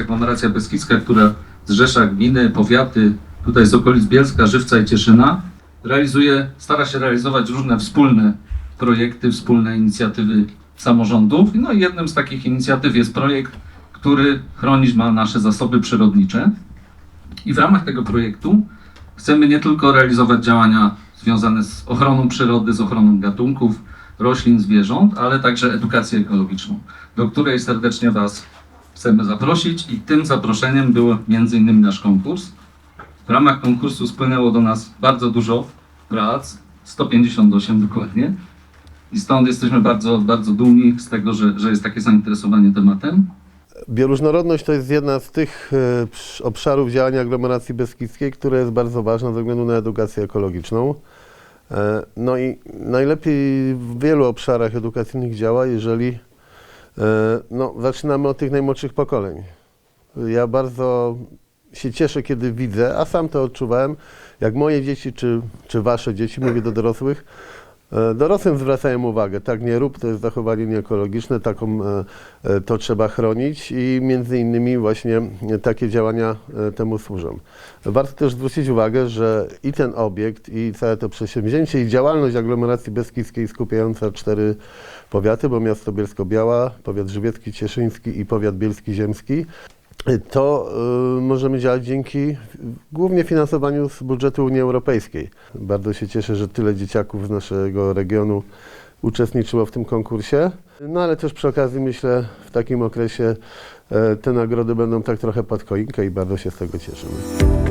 Aglomeracja Beskidzka, która zrzesza gminy, powiaty, tutaj z okolic Bielska, Żywca i Cieszyna, realizuje, stara się realizować różne wspólne projekty, wspólne inicjatywy samorządów. No i jednym z takich inicjatyw jest projekt, który chronić ma nasze zasoby przyrodnicze. I w ramach tego projektu chcemy nie tylko realizować działania związane z ochroną przyrody, z ochroną gatunków, roślin, zwierząt, ale także edukację ekologiczną, do której serdecznie Was chcemy zaprosić i tym zaproszeniem był innymi nasz konkurs. W ramach konkursu spłynęło do nas bardzo dużo prac, 158 dokładnie. I stąd jesteśmy bardzo, bardzo dumni z tego, że, że jest takie zainteresowanie tematem. Bioróżnorodność to jest jedna z tych e, obszarów działania aglomeracji beskidzkiej, która jest bardzo ważna ze względu na edukację ekologiczną. E, No i najlepiej w wielu obszarach edukacyjnych działa, jeżeli no, zaczynamy od tych najmłodszych pokoleń. Ja bardzo się cieszę, kiedy widzę, a sam to odczuwałem, jak moje dzieci czy, czy wasze dzieci, mówię do dorosłych, e, dorosłym zwracają uwagę, tak nie rób, to jest zachowanie nieekologiczne, taką, e, e, to trzeba chronić i między innymi właśnie e, takie działania e, temu służą. Warto też zwrócić uwagę, że i ten obiekt, i całe to przedsięwzięcie, i działalność aglomeracji beskidzkiej skupiająca cztery powiaty, bo miasto Bielsko-Biała, powiat żywiecki, cieszyński i powiat bielski-ziemski, to y, możemy działać dzięki głównie finansowaniu z budżetu Unii Europejskiej. Bardzo się cieszę, że tyle dzieciaków z naszego regionu uczestniczyło w tym konkursie. No ale też przy okazji myślę, w takim okresie e, te nagrody będą tak trochę pod choinkę i bardzo się z tego cieszymy.